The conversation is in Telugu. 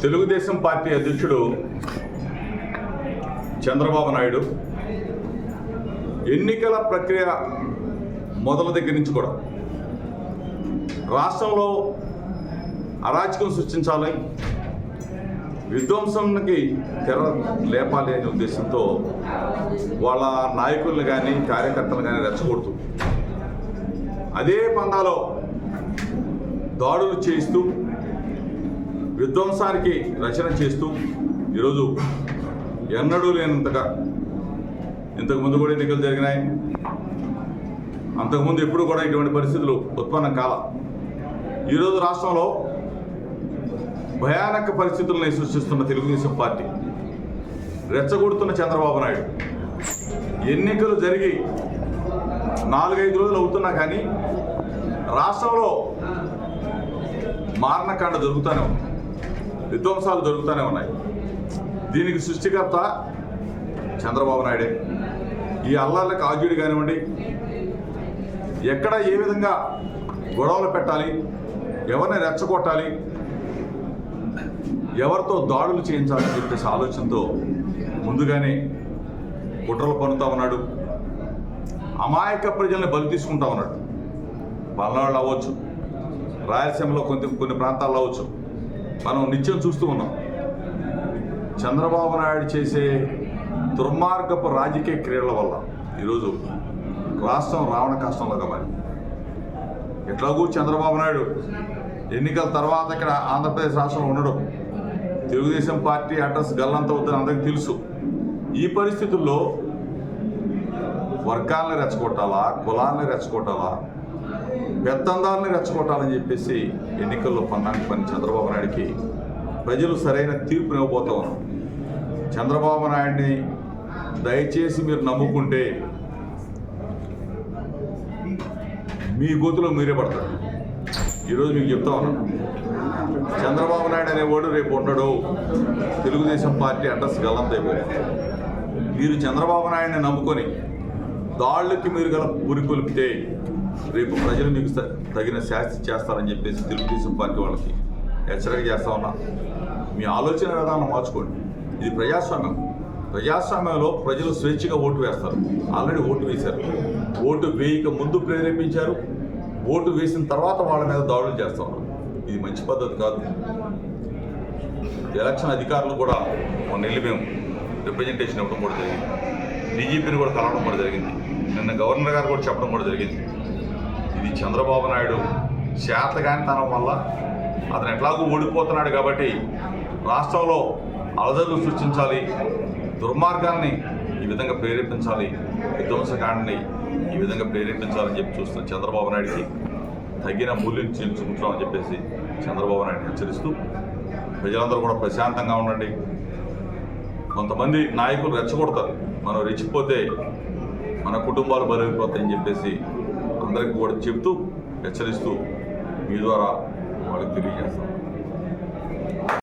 తెలుగుదేశం పార్టీ అధ్యక్షుడు చంద్రబాబు నాయుడు ఎన్నికల ప్రక్రియ మొదల దగ్గర నుంచి కూడా రాష్ట్రంలో అరాచకం సృష్టించాలి విధ్వంసంకి తెర లేపాలి అనే ఉద్దేశంతో వాళ్ళ నాయకులను కానీ కార్యకర్తలు కానీ రెచ్చగొడుతూ అదే పందాలో దాడులు చేయిస్తూ విధ్వంసానికి రచన చేస్తూ ఈరోజు ఎన్నడూ లేనంతగా ఇంతకుముందు కూడా ఎన్నికలు జరిగినాయి. అంతకుముందు ఎప్పుడు కూడా ఇటువంటి పరిస్థితులు ఉత్పన్నం కాల. ఈరోజు రాష్ట్రంలో భయానక పరిస్థితులను సృష్టిస్తున్న తెలుగుదేశం పార్టీ. రెచ్చగొడుతున్న చంద్రబాబు నాయుడు. ఎన్నికలు జరిగి నాలుగైదు రోజులు అవుతున్నా కానీ రాష్ట్రంలో మారణకాండ జరుగుతూనే ఉంది. విధ్వంసాలు జరుగుతూనే ఉన్నాయి. దీనికి సృష్టికర్త చంద్రబాబు నాయుడే. ఈ అల్లాళ్ళకి ఆద్యుడు కానివ్వండి ఎక్కడ ఏ విధంగా గొడవలు పెట్టాలి ఎవరిని రెచ్చగొట్టాలి ఎవరితో దాడులు చేయించాలని చెప్పేసి ఆలోచనతో ముందుగానే కుట్రలు పన్నుతా ఉన్నాడు. అమాయక ప్రజల్ని బలి తీసుకుంటా ఉన్నాడు. పల్నాడులో అవ్వచ్చు రాయలసీమలో కొంత కొన్ని ప్రాంతాల్లో అవ్వచ్చు. మనం నిత్యం చూస్తూ ఉన్నాం. చంద్రబాబు నాయుడు చేసే దుర్మార్గపు రాజకీయ క్రీడల వల్ల ఈరోజు రాష్ట్రం రావణ కష్టంలాగా మరి ఎట్లాగూ చంద్రబాబు నాయుడు ఎన్నికల తర్వాత ఇక్కడ ఆంధ్రప్రదేశ్ రాష్ట్రంలో ఉండడం. తెలుగుదేశం పార్టీ అడ్రస్ గల్లంత అవుతుందని అందరికీ తెలుసు. ఈ పరిస్థితుల్లో వర్గాలను రెచ్చగొట్టాలా కులాలను రెచ్చగొట్టాలా పెత్తందాలని రెచ్చగొట్టాలని చెప్పేసి ఎన్నికల్లో పన్నానికి పని చంద్రబాబు నాయుడికి ప్రజలు సరైన తీర్పు ఇవ్వబోతా ఉన్నారు. చంద్రబాబు నాయుడిని దయచేసి మీరు నమ్ముకుంటే మీ గోతులో మీరే పడతారు. ఈరోజు మీకు చెప్తా ఉన్నాను చంద్రబాబు నాయుడు అనేవాడు రేపు ఉండడు. తెలుగుదేశం పార్టీ అడ్రస్ గల్లంతైపోయింది మీరు చంద్రబాబు నాయుడిని నమ్ముకొని దాళ్ళకి మీరు గల పురికొల్పితే రేపు ప్రజలు మీకు తగిన శాస్తి చేస్తారని చెప్పేసి తెలుగుదేశం పార్టీ వాళ్ళకి హెచ్చరిక చేస్తా ఉన్నా. మీ ఆలోచన విధానం మార్చుకోండి. ఇది ప్రజాస్వామ్యం. ప్రజాస్వామ్యంలో ప్రజలు స్వేచ్ఛగా ఓటు వేస్తారు. ఆల్రెడీ ఓటు వేశారు. ఓటు వేయక ముందు ప్రేరేపించారు. ఓటు వేసిన తర్వాత వాళ్ళ మీద దాడులు చేస్తా ఉన్నారు. ఇది మంచి పద్ధతి కాదు. ఎలక్షన్ అధికారులు కూడా మొన్న వెళ్ళి మేము రిప్రజెంటేషన్ ఇవ్వడం కూడా జరిగింది. డీజీపీని కూడా కలవడం కూడా జరిగింది. నిన్న గవర్నర్ గారు కూడా చెప్పడం కూడా జరిగింది. ఇది చంద్రబాబు నాయుడు శాతగానితనం వల్ల అతను ఎట్లాగూ ఓడిపోతున్నాడు కాబట్టి రాష్ట్రంలో అలజడులు సృష్టించాలి దుర్మార్గాన్ని ఈ విధంగా ప్రేరేపించాలి విధ్వంసకాండని ఈ విధంగా ప్రేరేపించాలని చెప్పి చూస్తున్న చంద్రబాబు నాయుడికి తగిన మూల్యం చెల్లించుకుంటున్నామని చెప్పేసి చంద్రబాబు నాయుడు హెచ్చరిస్తూ ప్రజలందరూ కూడా ప్రశాంతంగా ఉండండి. కొంతమంది నాయకులు రెచ్చగొడతారు. మనం రెచ్చిపోతే మన కుటుంబాలు బలైపోతాయని చెప్పేసి అందరికీ కూడా చెప్తూ హెచ్చరిస్తూ మీ ద్వారా వాళ్ళకి తెలియజేస్తాం.